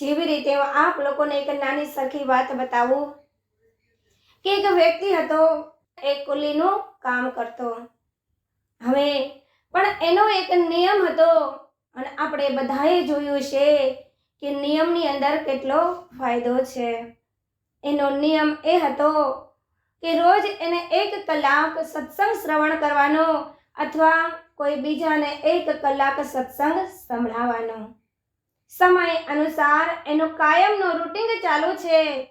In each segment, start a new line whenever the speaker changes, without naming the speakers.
જેવી રીતે આપ લોકોને એક નાની સરખી વાત બતાવું. કે એક વ્યક્તિ હતો, એ કુલીનું કામ કરતો. હવે, પણ એનો એક નિયમ હતો, અને આપણે બધાએ જોયું છે કે નિયમની અંદર કેટલો ફાયદો છે. એનો નિયમ એ હતો કે રોજ એને એક કલાક સત્સંગ શ્રવણ કરવાનો અથવા કોઈ બીજાને એક કલાક સત્સંગ સંભળાવવાનો. સમય અનુસાર એનું કાયમનું રૂટિંગ ચાલુ છે.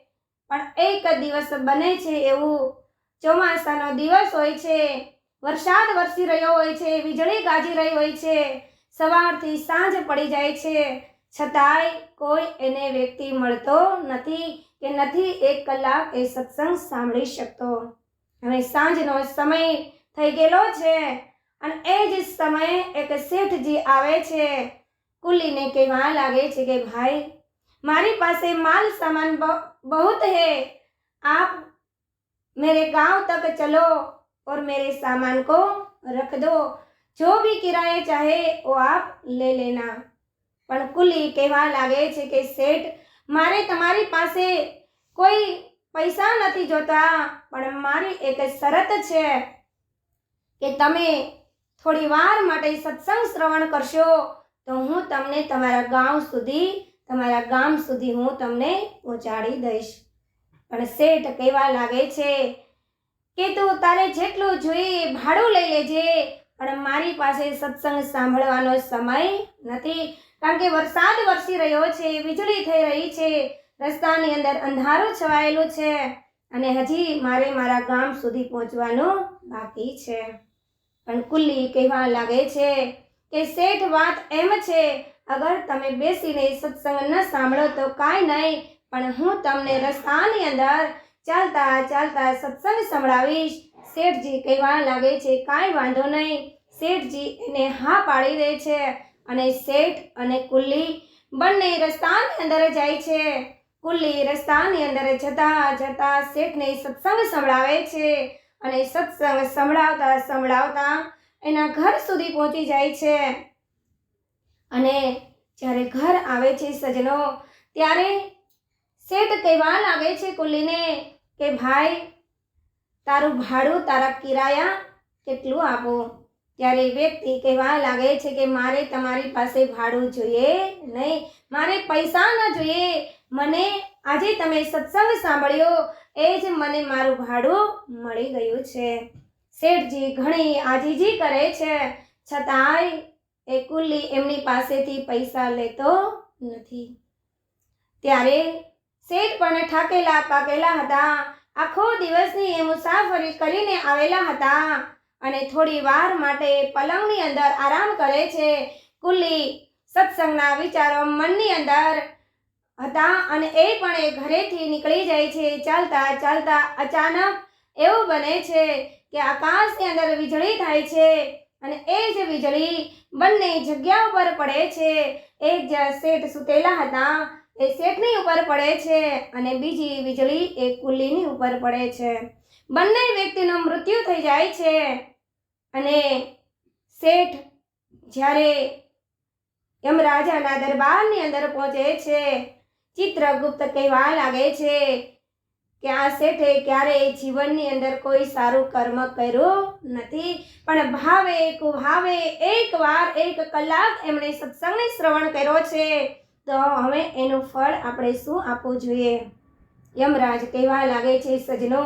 પણ એક દિવસ બને છે એવું ચોમાસાનો દિવસ હોય છે. વરસાદ વરસી રહ્યો હોય છે, વીજળી ગાજી રહી હોય છે, સવારથી સાંજ પડી જાય છે. છતાંય કોઈ એને વ્યક્તિ મળતો નથી કે નથી એક કલાક એ સત્સંગ સાંભળી શકતો. હવે સાંજનો સમય થઈ ગયેલો છે. અને એ જ સમયે એક શેઠજી આવે છે. કુલીને કહેવા લાગે છે કે ભાઈ મારી પાસે માલ સામાન બ- बहुत है आप मेरे गांव तक चलो और मेरे सामान को रख दो जो भी किराए चाहे वो आप ले लेना પણ કુલી કહેવા લાગે છે કે શેઠ મારે તમારી પાસે કોઈ પૈસા નથી જોતા પણ મારી એક શરત છે કે તમે થોડી વાર માટે સત્સંગ શ્રવણ કરશો તો હું તમને તમારા ગામ સુધી, તમારા ગામ સુધી હું તમને પહોંચાડી દઈશ. પણ શેઠ કહેવા લાગે છે કે તું તારે જેટલું જોઈએ ભાડું લઈ લેજે, પણ મારી પાસે સત્સંગ સાંભળવાનો સમય નથી, કારણ કે વરસાદ વરસી રહ્યો છે, વીજળી થઈ રહી છે, રસ્તાની અંદર અંધારું છવાયેલું છે, અને હજી મારે મારા ગામ સુધી પહોંચવાનું બાકી છે. પણ કુલ્લી કહેવા લાગે છે કે શેઠ વાત એમ છે, અગર તમે બેસીને સત્સંગ ન સાંભળો તો કાંઈ નહીં, પણ હું તમને રસ્તાની અંદર ચાલતા ચાલતા સત્સંગ સંભળાવીશ. શેઠજી કહેવા લાગે છે, કાંઈ વાંધો નહીં. શેઠજી એને હા પાડી દે છે અને શેઠ અને કુલ્લી બંને રસ્તાની અંદર જાય છે. કુલ્લી રસ્તાની અંદર જતા જતા શેઠને સત્સંગ સંભળાવે છે અને સત્સંગ સંભળાવતા સંભળાવતા એના ઘર સુધી પહોંચી જાય છે. અને જ્યારે ઘર આવે છે સજનો, ત્યારે શેઠ કહેવા લાગે છે કુલીને કે, ભાઈ, તારું ભાડું, તારા કિરાયા કેટલું આપો? ત્યારે વ્યક્તિ કહેવા લાગે છે કે, મારે તમારી પાસે ભાડું જોઈએ નહીં, મારે પૈસા ન જોઈએ. મને આજે તમે સત્સંગ સાંભળ્યો, એ જ મને મારું ભાડું મળી ગયું છે. શેઠજી ઘણી આજીજી કરે છે. છતાંય એ કુલ્લી એમની પાસેથી પૈસા લેતો નથી. ત્યારે શેઠ પણ ઠાકેલા પાકેલા હતા. આખો દિવસની એ મુસાફરી કરીને આવેલા હતા અને થોડી વાર માટે પલંગની અંદર આરામ કરે છે. કુલ્લી સત્સંગના વિચારો મનની અંદર હતા અને એ પણ એ ઘરેથી નીકળી જાય છે. ચાલતા ચાલતા અચાનક એવું બને છે કે આકાશની અંદર વીજળી થાય છે અને એ જ વીજળી બંને જગ્યા ઉપર પડે છે. એક જ્યાં શેઠ સૂતેલા હતા, એ શેઠની ઉપર પડે છે અને બીજી વીજળી એ કુલીની ઉપર પડે છે. બંને વ્યક્તિનું મૃત્યુ થઈ જાય છે અને શેઠ જ્યારે યમરાજાના દરબારની અંદર પહોંચે છે, ચિત્રગુપ્ત કહેવા લાગે છે કે આ શેઠે ક્યારેય જીવનની અંદર કોઈ સારું કર્મ કર્યું નથી? પણ ભાવે કુભાવે એક વાર એક કલાક એમણે સત્સંગને શ્રવણ કર્યો છે. તો હવે એનું ફળ આપણે શું આપવું જોઈએ? યમરાજ કહેવા લાગે છે સજનો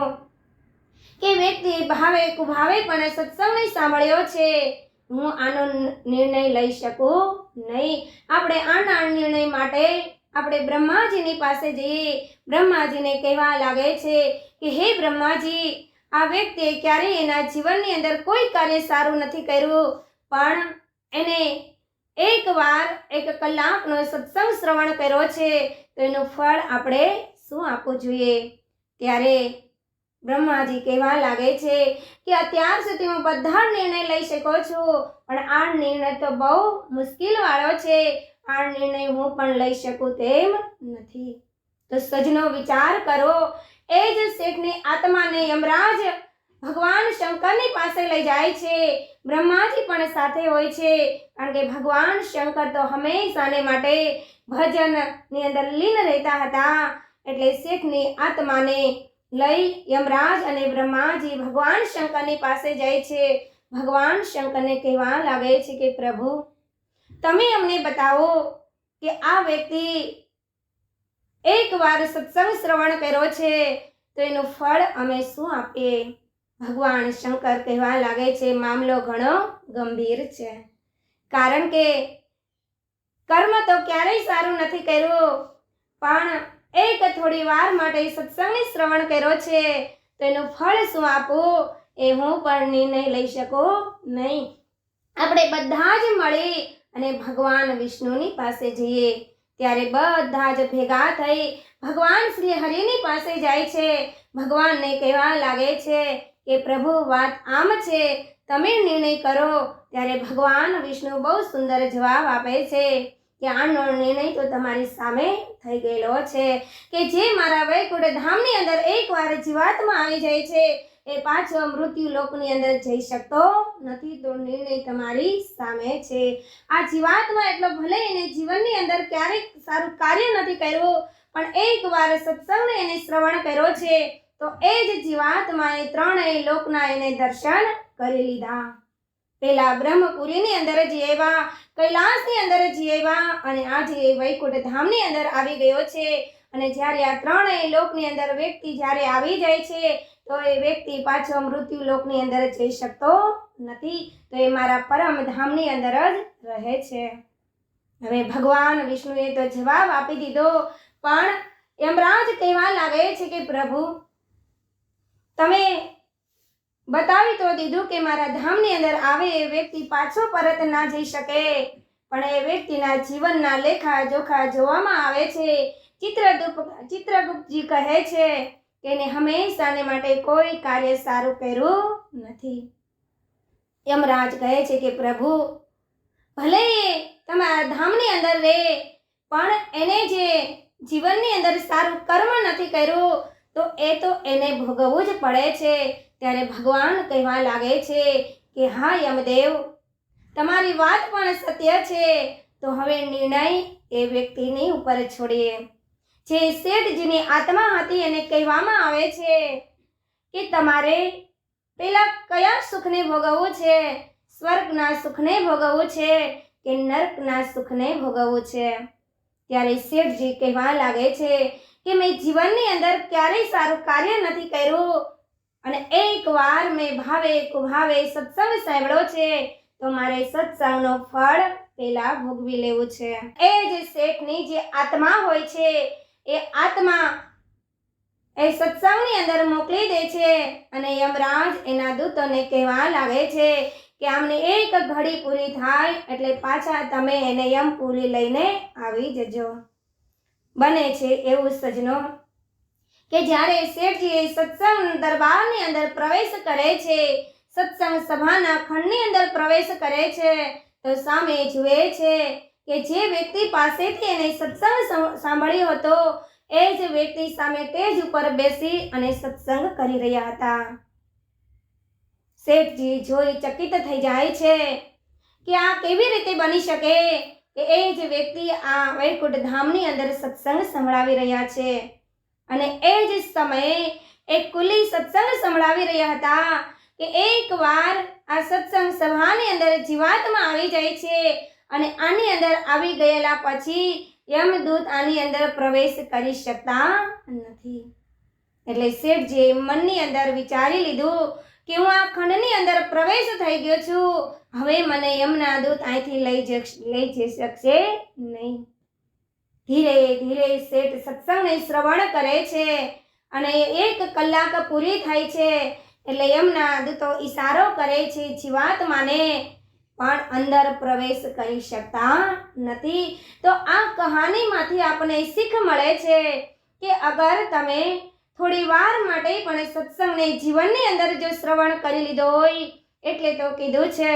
કે વ્યક્તિ ભાવે કુભાવે પણ સત્સંગને સાંભળ્યો છે. હું આનો નિર્ણય લઈ શકું નહીં. આપણે આના નિર્ણય માટે આપણે બ્રહ્માજીની પાસે જઈએ. બ્રહ્માજીને કહેવા લાગે છે કે, હે બ્રહ્માજી, આ વ્યક્તિએ ક્યારેય એના જીવનની અંદર કોઈ કાર્ય સારું નથી કર્યું. પણ એને એક વાર એક કલાકનો સત્સંગ શ્રવણ કર્યો છે, તો એનું ફળ આપણે શું આપવું જોઈએ? ત્યારે બ્રહ્માજી કહેવા લાગે છે કે, અત્યાર સુધી હું બધા નિર્ણય લઈ શકું છું, પણ આ નિર્ણય તો બહુ મુશ્કેલવાળો છે. આ નિર્ણય હું પણ લઈ શકું તેમ નથી. તો સજનો વિચાર કરો. એ જ શેઠની આત્માને યમરાજ ભગવાન શંકરની પાસે લઈ જાય છે. બ્રહ્માજી પણ સાથે હોય છે. કારણ કે ભગવાન શંકર તો હંમેશાને માટે ભજનની અંદર લીન રહેતા હતા. એટલે શેઠની આત્માને લઈ યમરાજ અને બ્રહ્માજી ભગવાન શંકરની પાસે જાય છે. ભગવાન શંકરને કહેવા લાગે છે કે પ્રભુ તમે અમને બતાવો કે આ વ્યક્તિ એકવાર સત્સંગ શ્રવણ કર્યો છે, તો એનું ફળ અમે શું આપીએ? ભગવાન શંકર કહેવા લાગે છે, મામલો ઘણો ગંભીર છે. કારણ કે કર્મ તો ક્યારેય સારું નથી કર્યું, પણ એક થોડી વાર માટે સત્સંગની શ્રવણ કર્યો છે, તો એનું ફળ શું આપવું એ હું પણ નિર્ણય લઈ શકું નહીં. આપણે બધા જ મળી અને ભગવાન વિષ્ણુની પાસે જઈએ. ત્યારે બધા જ ભેગા થઈ ભગવાન શ્રી હરિની પાસે જાય છે. ભગવાનને કહેવા લાગે છે કે, પ્રભુ, વાત આમ છે. તમે નિર્ણય કરો. ત્યારે ભગવાન વિષ્ણુ બહુ સુંદર જવાબ આપે છે કે, આનો નિર્ણય તો તમારી સામે થઈ ગયેલો છે કે, જે મારા વૈકુંઠ ધામની અંદર એકવાર જીવાતમાં આવી જાય છે એ પાછો મૃત્યુ લોકની અંદર જઈ શકતો નથી. તો નિર્ણય તમારી સામે છે. આ જીવાત્મા એટલો ભલે એને જીવનની અંદર ક્યારેક સારું કાર્ય નથી કર્યું, પણ એકવાર સત્સંગને એને શ્રવણ કર્યો છે, તો એ જ જીવાત્માએ ત્રણેય લોકના એને દર્શન કરી લીધા. પેલા બ્રહ્મપુરીની અંદર જ આવ્યા કૈલાસની અંદર જ આવ્યા, અને આજે એ વૈકુંઠ ધામની અંદર આવી ગયો છે. અને જ્યારે આ ત્રણેય લોકની અંદર વ્યક્તિ જ્યારે આવી જાય છે તો એ વ્યક્તિ પાછો મૃત્યુ લોકની અંદર જઈ શકતો નથી. તો એ મારા પરમ ધામની અંદર જ રહે છે. હવે ભગવાન વિષ્ણુએ તો જવાબ આપી દીધો, પણ યમરાજ કહેવા લાગે છે કે પ્રભુ, તમે બતાવી તો દીધું કે મારા ધામની અંદર આવે એ વ્યક્તિ પાછો પરત ના જઈ શકે. પણ એ વ્યક્તિના જીવનના લેખા જોખા જોવામાં આવે છે. ચિત્રગુપ્ત, ચિત્રગુપ્તજી કહે છે એને હંમેશાને માટે કોઈ કાર્ય સારું કર્યું નથી. યમરાજ કહે છે કે, પ્રભુ, ભલે તમારા ધામની અંદર રહે પણ એને જે જીવનની અંદર સારું કર્મ નથી કર્યું, તો એ તો એને ભોગવવું જ પડે છે. ત્યારે ભગવાન કહેવા લાગે છે કે, હા, યમદેવ, તમારી વાત પણ સત્ય છે. તો હવે નિર્ણય એ વ્યક્તિની ઉપર છોડીએ. જે શેઠજીની આત્મા હતી એને કહેવામાં આવે છે કે તમારે પેલા કયા સુખને ભોગવવું છે? સ્વર્ગના સુખને ભોગવવું છે કે નર્કના સુખને ભોગવવું છે? ત્યારે શેઠજી કહેવા લાગે છે કે મેં જીવનની અંદર ક્યારેય સારું કાર્ય નથી કર્યું અને એકવાર મેં ભાવે કુભાવે સત્સંગ સાંભળ્યો છે તો મારે સત્સંગનો ફળ પેલા ભોગવી લેવું છે. એ જે શેઠની જે આત્મા હોય છે એ આત્મા એ સત્સંગની અંદર મોકલી દે છે અને યમરાજ એના દૂતોને કહેવા લાગે છે કે આમને એક ઘડી પૂરી થાય એટલે પાછા તમે એને યમપુરી લઈને આવી જજો. બને છે એવું સજનો કે જ્યારે શેઠજી સત્સંગ દરબારની અંદર પ્રવેશ કરે છે, સત્સંગ સભાના ખંડની અંદર પ્રવેશ કરે છે, તો સામે જુએ છે કે જે વ્યક્તિ પાસેથી એને સત્સંગ સાંભળ્યો હતો, એ જ વ્યક્તિ સામે તેજ ઉપર બેસી અને સત્સંગ કરી રહ્યા હતા. શેઠજી જોઈ ચકિત થઈ જાય છે કે આ કેવી રીતે બની શકે કે એ જ વ્યક્તિ આ વૈકુંઠ ધામની અંદર સત્સંગ સંભળાવી રહ્યા છે અને એ જ સમયે એક કુલી સત્સંગ સંભળાવી રહ્યા હતા કે એકવાર આ સત્સંગ સભાની અંદર જીવાતમાં આવી જાય છે અને આની અંદર આવી ગયેલા પછી યમદૂત આની અંદર પ્રવેશ કરી શકતા નથી. એટલે શેઠજીએ મનની અંદર વિચારી લીધું કે હું આ ખંડની અંદર પ્રવેશ થઈ ગયો છું. હવે મને યમના દૂત અહીંથી લઈ લઈ જઈ શકશે નહીં. ધીરે ધીરે શેઠ સત્સંગને શ્રવણ કરે છે અને એક કલાક પૂરી થાય છે. એટલે યમના દૂતો ઈશારો કરે છે જીવાત્માને પણ અંદર પ્રવેશ કરી શકતા નથી. તો આ કહાનીમાંથી આપણને શીખ મળે છે કે અગર તમે થોડી વાર માટે પણ સત્સંગને જીવનની અંદર જો શ્રવણ કરી લીધો હોય, એટલે તો કીધું છે,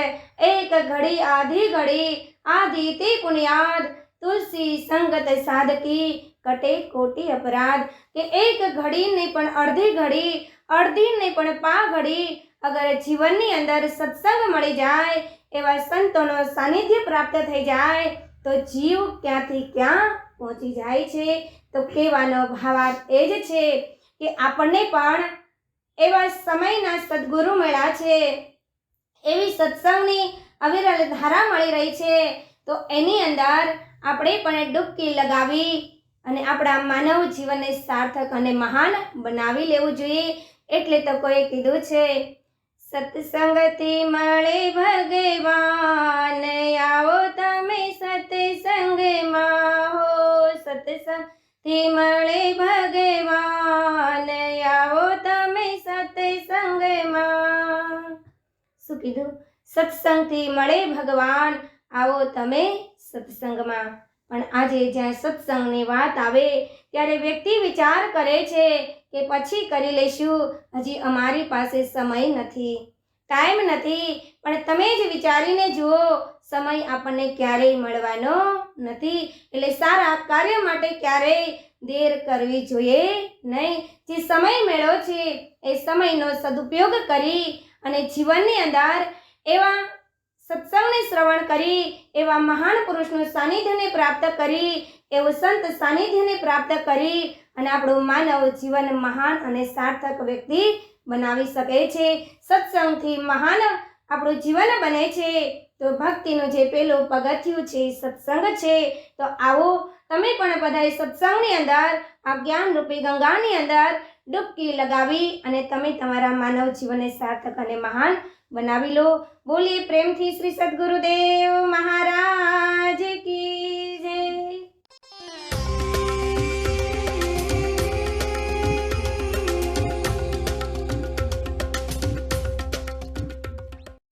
એક ઘડી, આધી ઘડી, આધી તે પુણ્યાદ, તુલસી સંગત સાધકી, કટે કોટી અપરાધ. કે એક ઘડી નહીં પણ અડધી ઘડી અડધી નહીં પણ પા ઘડી, અગર જીવનની અંદર સત્સંગ મળી જાય એવા સંતોનો સાનિધ્ય પ્રાપ્ત થઈ જાય, તો જીવ ક્યાંથી ક્યાં પહોંચી જાય છે? તો કહેવાનો ભાવાર્થ એ જ છે કે આપણને પણ એવા સમયના સદગુરુ મળ્યા છે. એવી સત્સંગની અવિરલ ધારા મળી રહી છે. તો એની અંદર આપણે પણ ડૂબકી લગાવી અને આપણા માનવ જીવનને સાર્થક અને મહાન બનાવી લેવું જોઈએ. એટલે તો કોઈ કીધું છે, સત્સંગથી મળે ભગવાન સત્સંગથી મળે ભગવાન. આવો તમે સત્સંગમાં શું કીધું? સત્સંગથી મળે ભગવાન. આવો તમે સત્સંગમાં પણ આજે જ્યાં સત્સંગની વાત આવે, ત્યારે વ્યક્તિ વિચાર કરે છે કે પછી કરી લઈશું. હજી અમારી પાસે સમય નથી. ટાઈમ નથી. પણ તમે જ વિચારીને જુઓ, સમય આપણને ક્યારેય મળવાનો નથી. એટલે સારા કાર્ય માટે ક્યારેય દેર કરવી જોઈએ નહીં. જે સમય મેળવ્યો છે, એ સમયનો સદુપયોગ કરી અને જીવનની અંદર એવા સત્સંગને શ્રવણ કરી, એવા મહાન પુરુષનું સાનિધ્યને પ્રાપ્ત કરી, એવું સંત સાનિધ્યને પ્રાપ્ત કરી અને આપણું માનવ જીવન મહાન અને સાર્થક વ્યક્તિ બનાવી શકે છે. સત્સંગથી મહાન આપણું જીવન બને છે. તો ભક્તિનું જે પેલું પગથિયું છે, સત્સંગ છે, તો આવો તમે પણ બધાએ સત્સંગની અંદર, આ જ્ઞાન રૂપી ગંગાની અંદર ડૂબકી લગાવી અને તમે તમારા માનવ જીવનને સાર્થક અને મહાન બનાવી લો. બોલીએ પ્રેમથી શ્રી સદગુરુદેવ મહારાજ